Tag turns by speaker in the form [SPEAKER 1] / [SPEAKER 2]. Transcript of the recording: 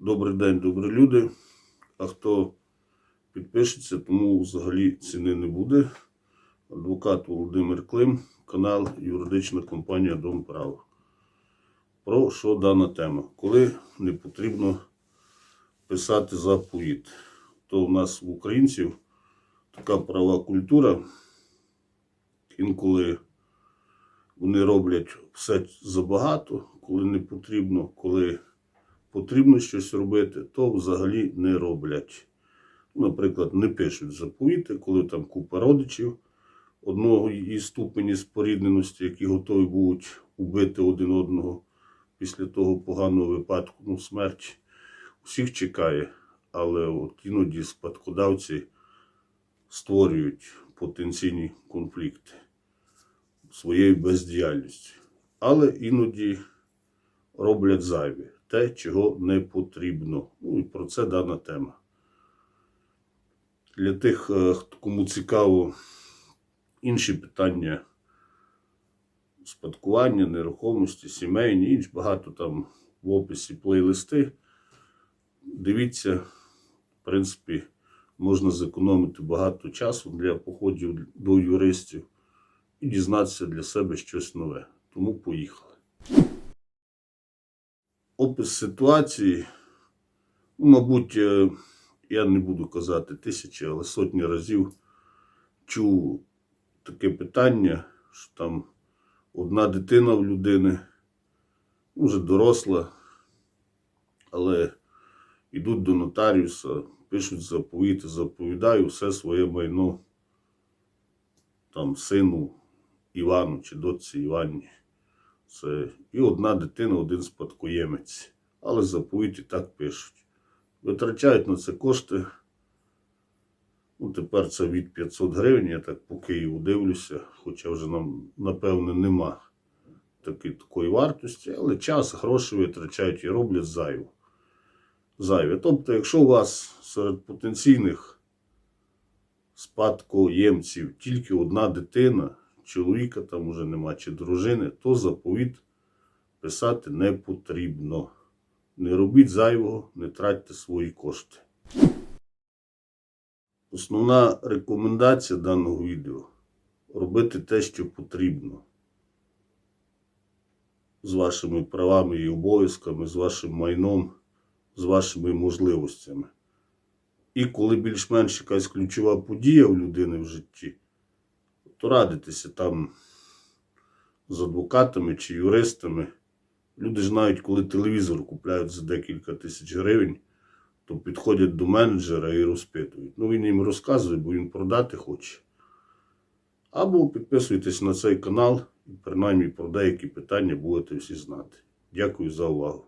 [SPEAKER 1] Добрий день, добрі люди. А хто підпишеться, тому взагалі ціни не буде. Адвокат Володимир Клим, канал Юридична компанія Дом Права. Про що дана тема? Коли не потрібно писати заповіт, то в нас в українців така права культура. Інколи вони роблять все забагато, коли не потрібно, коли потрібно щось робити, то взагалі не роблять. Наприклад, не пишуть заповіти, коли там купа родичів одного із ступені спорідненості, які готові будуть убити один одного після того поганого випадку, ну, смерть всіх чекає, але от іноді спадкодавці створюють потенційні конфлікти своєю бездіяльністю. Але іноді роблять зайве, те, чого не потрібно. Ну і про це дана тема. Для тих, е, кому цікаво інші питання спадкування, нерухомості, сімейні, інш багато там в описі плейлисти. Дивіться, в принципі, можна зекономити багато часу для походів до юристів і дізнатися для себе щось нове. Тому поїхали. Опис ситуації, ну, мабуть, е, я не буду казати тисячі, але сотні разів чув таке питання, що там одна дитина в людини, вже доросла, але йдуть до нотаріуса, пишуть заповіти, заповідаю все своє майно там сину Івану чи дочці Іванні. Це і одна дитина, один спадкоємець. Але заповіті так пишуть. Витрачають на це кошти. Ну, тепер це від 500 гривень, я так по Києву дивлюся, хоча вже нам, напевне, нема таки, такої вартості, але час, гроші витрачають і роблять зайву. Зайве. Тобто, якщо у вас серед потенційних спадкоємців тільки одна дитина, чоловіка там уже нема чи дружини, то заповіт писати не потрібно. Не робіть зайвого, не тратьте свої кошти. Основна рекомендація даного відео робити те, що потрібно. З вашими правами і обов'язками, з вашим майном, з вашими можливостями. І коли більш-менш якась ключова подія в людини в житті, то радитися там з адвокатами чи юристами. Люди знають, коли телевізор купляють за декілька тисяч гривень, то підходять до менеджера і розпитують. Ну, він їм розказує, бо він продати хоче. Або підписуйтесь на цей канал, і принаймні про деякі питання будете всі знати. Дякую за увагу.